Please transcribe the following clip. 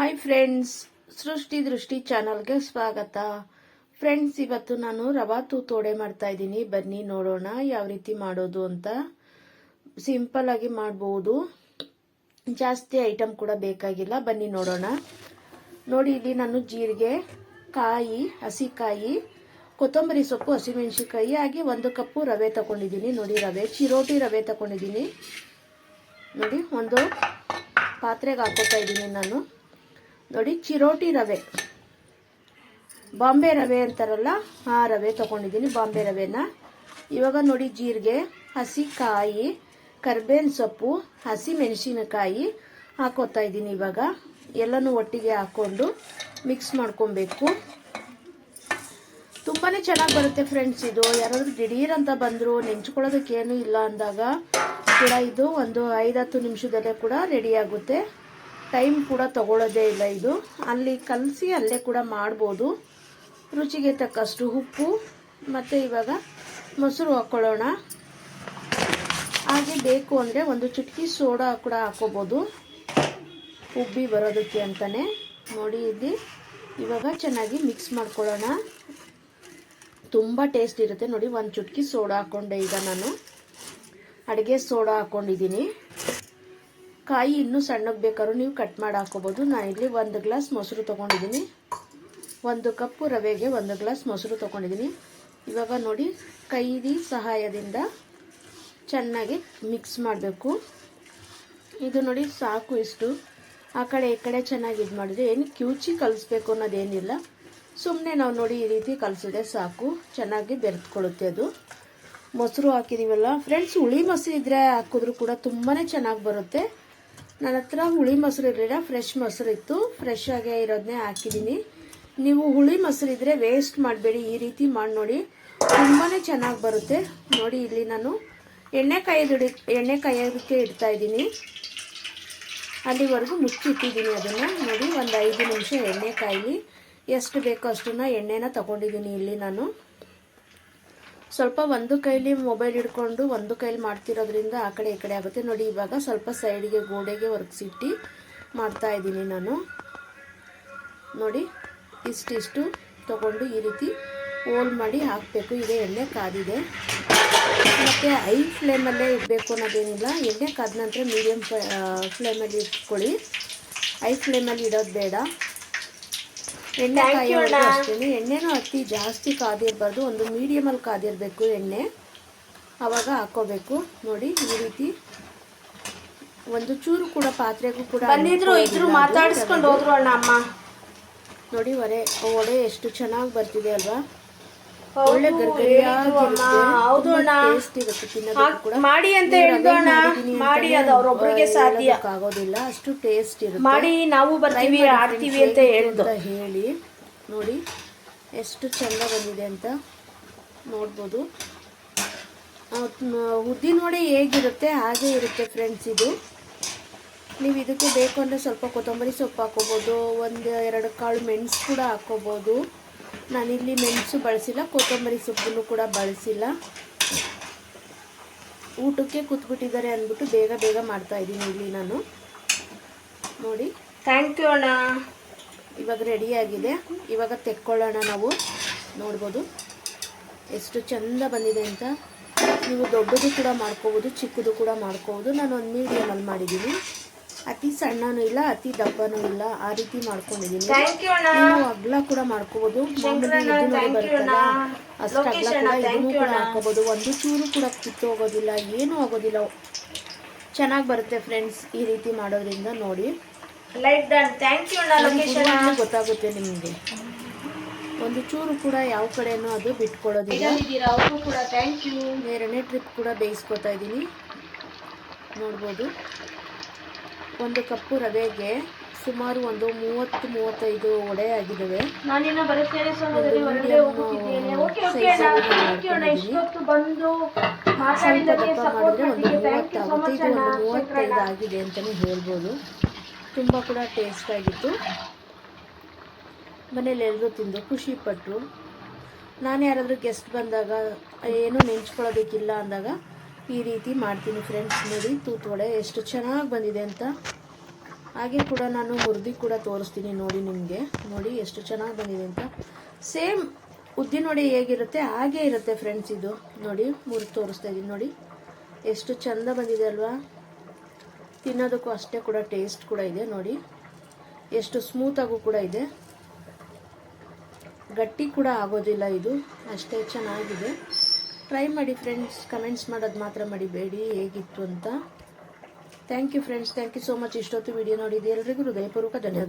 Hi friends ಸೃಷ್ಟಿ ದೃಷ್ಟಿ ಚಾನಲ್ಗೆ ಸ್ವಾಗತ. ಫ್ರೆಂಡ್ಸ್ ಇವತ್ತು ನಾನು ರವಾ ತೂತೋಡೆ ಮಾಡ್ತಾ ಇದ್ದೀನಿ. ಬನ್ನಿ ನೋಡೋಣ ಯಾವ ರೀತಿ ಮಾಡೋದು ಅಂತ. ಸಿಂಪಲ್ ಆಗಿ ಮಾಡಬಹುದು ಜಾಸ್ತಿ ಐಟಮ್ ಕೂಡ ಬೇಕಾಗಿಲ್ಲ. ಬನ್ನಿ ನೋಡೋಣ. ನೋಡಿ, ಇಲ್ಲಿ ನಾನು ಜೀರಿಗೆ, ಕಾಯಿ, ಹಸಿಕಾಯಿ, ಕೊತ್ತಂಬರಿ ಸೊಪ್ಪು ಹಸಿಮೆಣಸಿಕಾಯಿ ಹಾಗೆ ಒಂದು ಕಪ್ಪು ರವೆ ತಗೊಂಡಿದ್ದೀನಿ. ನೋಡಿ, ರವೆ, ಚಿರೋಟಿ ರವೆ ತಗೊಂಡಿದ್ದೀನಿ. ನೋಡಿ, ಒಂದು ಪಾತ್ರೆಗೆ ಹಾಕೋತಾ ಇದ್ದೀನಿ ನಾನು. ನೋಡಿ, ಚಿರೋಟಿ ರವೆ. ಬಾಂಬೆ ರವೆ ಅಂತಾರಲ್ಲ, ಆ ರವೆ ತಗೊಂಡಿದ್ದೀನಿ, ಬಾಂಬೆ ರವೆನ. ಇವಾಗ ನೋಡಿ, ಜೀರಿಗೆ ಹಸಿ ಕಾಯಿ ಕರ್ಬೇವಿನ ಸೊಪ್ಪು, ಹಸಿ ಮೆಣಸಿನಕಾಯಿ ಹಾಕೋತಾ ಇದ್ದೀನಿ ಇವಾಗ. ಎಲ್ಲನೂ ಒಟ್ಟಿಗೆ ಹಾಕ್ಕೊಂಡು ಮಿಕ್ಸ್ ಮಾಡ್ಕೊಬೇಕು. ತುಂಬಾ ಚೆನ್ನಾಗಿ ಬರುತ್ತೆ ಫ್ರೆಂಡ್ಸ್ ಇದು. ಯಾರಾದರೂ ದಿಢೀರ್ ಅಂತ ಬಂದ್ರು ನೆಂಚ್ಕೊಳ್ಳೋದಕ್ಕೆ ಏನು ಇಲ್ಲ ಅಂದಾಗ ಕೂಡ ಇದು ಒಂದು ಐದತ್ತು ನಿಮಿಷದಲ್ಲೇ ಕೂಡ ರೆಡಿ ಆಗುತ್ತೆ. ಟೈಮ್ ಕೂಡ ತಗೊಳ್ಳೋದೇ ಇಲ್ಲ ಇದು. ಅಲ್ಲಿ ಕಲಸಿ ಅಲ್ಲೇ ಕೂಡ ಮಾಡ್ಬೋದು. ರುಚಿಗೆ ತಕ್ಕಷ್ಟು ಉಪ್ಪು ಮತ್ತು ಇವಾಗ ಮೊಸರು ಹಾಕ್ಕೊಳ್ಳೋಣ ಹಾಗೆ ಬೇಕು ಅಂದರೆ ಒಂದು ಚುಟಕಿ ಸೋಡಾ ಕೂಡ ಹಾಕೋಬೋದು. ಉಬ್ಬಿ ಬರೋದಕ್ಕೆ ಅಂತಲೇ ನೋಡಿ ಇಲ್ಲಿ. ಇವಾಗ ಚೆನ್ನಾಗಿ ಮಿಕ್ಸ್ ಮಾಡ್ಕೊಳ್ಳೋಣ. ತುಂಬ ಟೇಸ್ಟ್ ಇರುತ್ತೆ ನೋಡಿ, ಒಂದು ಚುಟ್ಕಿ ಸೋಡಾ ಹಾಕ್ಕೊಂಡೆ ಈಗ ನಾನು. ಅಡುಗೆ ಸೋಡಾ ಹಾಕ್ಕೊಂಡಿದ್ದೀನಿ ಕಾಯಿ ಇನ್ನೂ ಸಣ್ಣಗೆ ಬೇಕಾದ್ರೂ ನೀವು ಕಟ್ ಮಾಡಿ ಹಾಕೋಬೋದು. ಇಲ್ಲಿ ಒಂದು ಗ್ಲಾಸ್ ಮೊಸರು ತೊಗೊಂಡಿದ್ದೀನಿ. ಒಂದು ಕಪ್ಪು ರವೆಗೆ ಒಂದು ಗ್ಲಾಸ್ ಮೊಸರು ತೊಗೊಂಡಿದ್ದೀನಿ. ಇವಾಗ ನೋಡಿ, ಕೈದಿ ಸಹಾಯದಿಂದ ಚೆನ್ನಾಗಿ ಮಿಕ್ಸ್ ಮಾಡಬೇಕು. ಇದು ನೋಡಿ ಸಾಕು ಇಷ್ಟು. ಆ ಕಡೆ ಈ ಕಡೆ ಚೆನ್ನಾಗಿ ಇದು ಮಾಡಿದ್ರೆ ಏನು ಕ್ಯೂಚಿ ಕಲಿಸ್ಬೇಕು ಅನ್ನೋದೇನಿಲ್ಲ. ಸುಮ್ಮನೆ ನಾವು ನೋಡಿ ಈ ರೀತಿ ಕಲಿಸಿದ್ರೆ ಸಾಕು. ಚೆನ್ನಾಗಿ ಬೆರೆತ್ಕೊಳ್ಳುತ್ತೆ ಅದು. ಮೊಸರು ಹಾಕಿದೀವಲ್ಲ. ಫ್ರೆಂಡ್ಸ್ ಹುಳಿ ಮೊಸರು ಇದ್ರೆ ಹಾಕಿದ್ರು ಕೂಡ ತುಂಬಾ ಚೆನ್ನಾಗಿ ಬರುತ್ತೆ. ನನ್ನ ಹತ್ರ ಹುಳಿ ಮೊಸರು ಇರಲಿಲ್ಲ ಫ್ರೆಶ್ ಮೊಸರು ಇತ್ತು. ಫ್ರೆಶ್ ಆಗೇ ಇರೋದನ್ನೇ ಹಾಕಿದ್ದೀನಿ ನೀವು ಹುಳಿ ಮೊಸರು ಇದ್ರೆ ವೇಸ್ಟ್ ಮಾಡಬೇಡಿ, ಈ ರೀತಿ ಮಾಡಿ ನೋಡಿ. ತುಂಬಾ ಚೆನ್ನಾಗಿ ಬರುತ್ತೆ. ನೋಡಿ ಇಲ್ಲಿ ನಾನು ಎಣ್ಣೆ ಕಾಯೋದು ಎಣ್ಣೆ ಕಾಯೋದಕ್ಕೆ ಇಡ್ತಾ ಇದ್ದೀನಿ. ಅಲ್ಲಿವರೆಗೂ ಮುಚ್ಚಿಟ್ಟಿದ್ದೀನಿ ಅದನ್ನು. ನೋಡಿ, ಒಂದು ಐದು ನಿಮಿಷ ಎಣ್ಣೆ ಕಾಯಿ ಎಷ್ಟು ಬೇಕೋ ಅಷ್ಟನ್ನು ಎಣ್ಣೆನ ತಗೊಂಡಿದ್ದೀನಿ ಇಲ್ಲಿ ನಾನು. ಸ್ವಲ್ಪ ಒಂದು ಕೈಲಿ ಮೊಬೈಲ್ ಹಿಡ್ಕೊಂಡು ಒಂದು ಕೈಲಿ ಮಾಡ್ತಿರೋದ್ರಿಂದ ಆ ಕಡೆ ಈ ಕಡೆ ಆಗುತ್ತೆ. ನೋಡಿ, ಇವಾಗ ಸ್ವಲ್ಪ ಸೈಡ್ಗೆ ಗೋಡೆಗೆ ಒರ್ಗಿಸಿಟ್ಟು ಮಾಡ್ತಾ ಇದ್ದೀನಿ ನಾನು. ನೋಡಿ, ಇಷ್ಟಿಷ್ಟು ತಗೊಂಡು ಈ ರೀತಿ ಹೋಲ್ ಮಾಡಿ ಹಾಕಬೇಕು. ಇದೆ, ಎಣ್ಣೆ ಕಾದಿದೆ. ಮತ್ತು ಐ ಫ್ಲೇಮಲ್ಲೇ ಇಡಬೇಕು ಅನ್ನೋದೇನಿಲ್ಲ. ಎಣ್ಣೆ ಕಾದ ನಂತರ ಮೀಡಿಯಮ್ ಫ್ಲೇಮಲ್ಲಿ ಇಟ್ಕೊಳ್ಳಿ. ಐ ಫ್ಲೇಮಲ್ಲಿ ಇಡೋದು ಬೇಡ. ಎಣ್ಣೆ ಕಾಯೋದು ಅಷ್ಟೇ ಎಣ್ಣೆನೂ ಅತಿ ಜಾಸ್ತಿ ಕಾದಿರಬಾರ್ದು. ಒಂದು ಮೀಡಿಯಮಲ್ಲಿ ಕಾದಿರಬೇಕು ಎಣ್ಣೆ. ಆವಾಗ ಹಾಕೋಬೇಕು ನೋಡಿ ಈ ರೀತಿ ಒಂದು ಚೂರು ಕೂಡ ಪಾತ್ರೆಗೂ ಕೂಡ ಬಂದಿದ್ರು ಇದ್ರು ಮಾತಾಡಿಸ್ಕೊಂಡು ಹೋದ್ರು ಅಣ್ಣ ಅಮ್ಮ. ನೋಡಿ ಒರೆ ಒಡೆ ಎಷ್ಟು ಚೆನ್ನಾಗಿ ಬರ್ತಿದೆ ಅಲ್ವಾ? ಒಳ್ಳೆ ಮಾಡಿ ಅಂತ ಹೇಳೋಣ ಮಾಡಿ ಅದು ಅವ್ರೊಬ್ರಿಗೆ ಸಾಧ್ಯ. ಆಗೋದಿಲ್ಲ ಅಷ್ಟು ಟೇಸ್ಟ್ ಇರುತ್ತೆ. ಮಾಡಿ ನಾವು ಬರ್ತೀವಿ ಆಡ್ತೀವಿ ಅಂತ ಹೇಳ್ದು ಹೇಳಿ. ನೋಡಿ ಎಷ್ಟು ಚೆಂದ ಬಂದಿದೆ ಅಂತ ನೋಡ್ಬೋದು. ಉದ್ದಿನ ನೋಡಿ ಹೇಗಿರುತ್ತೆ ಹಾಗೆ ಇರುತ್ತೆ ಫ್ರೆಂಡ್ಸ್ ಇದು. ನೀವು ಇದಕ್ಕೆ ಬೇಕು ಅಂದರೆ ಸ್ವಲ್ಪ ಕೊತ್ತಂಬರಿ ಸೊಪ್ಪು ಹಾಕೋಬೋದು ಒಂದು ಎರಡು ಕಾಳು ಮೆಣಸು ಕೂಡ ಹಾಕೋಬೋದು ನಾನಿಲ್ಲಿ ಮೆಣಸು ಬಳಸಿಲ್ಲ ಕೊತ್ತಂಬರಿ ಸೊಪ್ಪನ್ನು ಕೂಡ ಬಳಸಿಲ್ಲ. ಊಟಕ್ಕೆ ಕೂತ್ಬಿಟ್ಟಿದ್ದಾರೆ ಅಂದ್ಬಿಟ್ಟು ಬೇಗ ಬೇಗ ಮಾಡ್ತಾ ಇದ್ದೀನಿ ಇಲ್ಲಿ ನಾನು. ನೋಡಿ. ಥ್ಯಾಂಕ್ ಯು ಅಣ್ಣ. ಇವಾಗ ರೆಡಿಯಾಗಿದೆ. ಇವಾಗ ತೆಕ್ಕೊಳ್ಳೋಣ ನಾವು. ನೋಡ್ಬೋದು. ಎಷ್ಟು ಚಂದ ಬಂದಿದೆ ಅಂತ. ನೀವು ದೊಡ್ಡದು ಕೂಡ ಮಾಡ್ಕೋಬೋದು ಚಿಕ್ಕದು ಕೂಡ ಮಾಡ್ಕೋಬೋದು. ನಾನು ಒಂದು ಮೀಡಿಯಮಲ್ಲಿ ಮಾಡಿದ್ದೀನಿ. ಅತಿ ಸಣ್ಣನೂ ಇಲ್ಲ ಅತಿ ದಪ್ಪನೂ ಇಲ್ಲ. ಆ ರೀತಿ ಮಾಡ್ಕೊಂಡಿದ್ದೀನಿ. ನೀವು ಅಗ್ಲ ಕೂಡ ಮಾಡ್ಕೋಬಹುದು ಬರುತ್ತಲ್ಲ? ಅಷ್ಟು ಅಗ್ಲ ಕೂಡ ಇದನ್ನು ಕೂಡ ಹಾಕೋಬಹುದು ಒಂದು ಚೂರು ಕೂಡ ಕಿತ್ತು ಹೋಗೋದಿಲ್ಲ ಏನೂ ಆಗೋದಿಲ್ಲ. ಚೆನ್ನಾಗಿ ಬರುತ್ತೆ ಫ್ರೆಂಡ್ಸ್ ಈ ರೀತಿ ಮಾಡೋದ್ರಿಂದ ನೋಡಿ. ಗೊತ್ತಾಗುತ್ತೆ ನಿಮಗೆ. ಒಂದು ಚೂರು ಕೂಡ ಯಾವ ಕಡೆನೂ ಅದು ಬಿಟ್ಕೊಳ್ಳೋದಿಲ್ಲ. ಎರಡನೇ ಟ್ರಿಪ್ ಕೂಡ ಬೇಯಿಸ್ಕೊತಾ ಇದ್ದೀನಿ. ನೋಡ್ಬೋದು. ಒಂದು ಕಪ್ಪು ರವೆಗೆ ಸುಮಾರು ಒಂದು ಮೂವತ್ತು ಮೂವತ್ತೈದು ಒಡೆ ಆಗಿದ್ದಾವೆ. ನಾನಿನ್ನ ಬರುತ್ತೇನೆ ಸಹೋದರಿ ಹೊರಗಡೆ ಹೋಗುತ್ತಿದ್ದೇನೆ ಓಕೆ ಓಕೆ ಅಣ್ಣ ಥ್ಯಾಂಕ್ ಯು ಅಣ್ಣ. ಇಷ್ಟೊತ್ತು ಬಂದು ಸ್ವಲ್ಪ ಮಾತಾಡಿದ್ದಕ್ಕೆ ದಪ್ಪ ಸಪೋರ್ಟ್ ಒಂದು ಮಾಡಿದ್ದಕ್ಕೆ ಥ್ಯಾಂಕ್ ಯು ಸೊ ಮೂವತ್ತಾಗುತ್ತೆ ಮಚ್ ಇದು ಅಣ್ಣ ಒಂದು ಮೂವತ್ತೈದು ಆಗಿದೆ ಅಂತಲೇ ಹೇಳ್ಬೋದು. ತುಂಬ ಕೂಡ ಟೇಸ್ಟ್ ಆಗಿತ್ತು. ಮನೇಲಿ ಎಲ್ಲರೂ ತಿಂದು ಖುಷಿ ಪಟ್ಟರು ನಾನು ಯಾರಾದರೂ ಗೆಸ್ಟ್ ಬಂದಾಗ ಏನೂ ನೆಂಚ್ಕೊಳ್ಳೋದಕ್ಕಿಲ್ಲ ಅಂದಾಗ ಈ ರೀತಿ ಮಾಡ್ತೀನಿ ಫ್ರೆಂಡ್ಸ್ ನೋಡಿ ತೂತು ವಡೆ ಎಷ್ಟು ಚೆನ್ನಾಗಿ ಬಂದಿದೆ ಅಂತ. ಹಾಗೆ ಕೂಡ ನಾನು ಹುರಿದು ಕೂಡ ತೋರಿಸ್ತೀನಿ ನೋಡಿ ನಿಮಗೆ. ನೋಡಿ ಎಷ್ಟು ಚೆನ್ನಾಗಿ ಬಂದಿದೆ ಅಂತ. ಸೇಮ್ ಉದ್ದಿನ ವಡೆ ಹೇಗಿರುತ್ತೆ, ಹಾಗೇ ಇರುತ್ತೆ ಫ್ರೆಂಡ್ಸ್ ಇದು. ನೋಡಿ, ಮುರಿದು ತೋರಿಸ್ತಾ ಇದ್ದೀನಿ ನೋಡಿ. ಎಷ್ಟು ಚಂದ ಬಂದಿದೆ ಅಲ್ವಾ. ತಿನ್ನೋದಕ್ಕೂ ಅಷ್ಟೇ ಕೂಡ ಟೇಸ್ಟ್ ಕೂಡ ಇದೆ ನೋಡಿ. ಎಷ್ಟು ಸ್ಮೂತಾಗೂ ಕೂಡ ಇದೆ. ಗಟ್ಟಿ ಕೂಡ ಆಗೋದಿಲ್ಲ ಇದು. ಅಷ್ಟೇ ಚೆನ್ನಾಗಿದೆ. ಟ್ರೈ ಮಾಡಿ ಫ್ರೆಂಡ್ಸ್ ಕಮೆಂಟ್ಸ್ ಮಾಡೋದು ಮಾತ್ರ ಮಾಡಿಬೇಡಿ ಹೇಗಿತ್ತು ಅಂತ. Thank you friends thank you so much ಇಷ್ಟೊತ್ತು ವಿಡಿಯೋ ನೋಡಿದ್ದು. ಎಲ್ರಿಗೂ ಹೃದಯಪೂರ್ವಕ ಧನ್ಯವಾದ.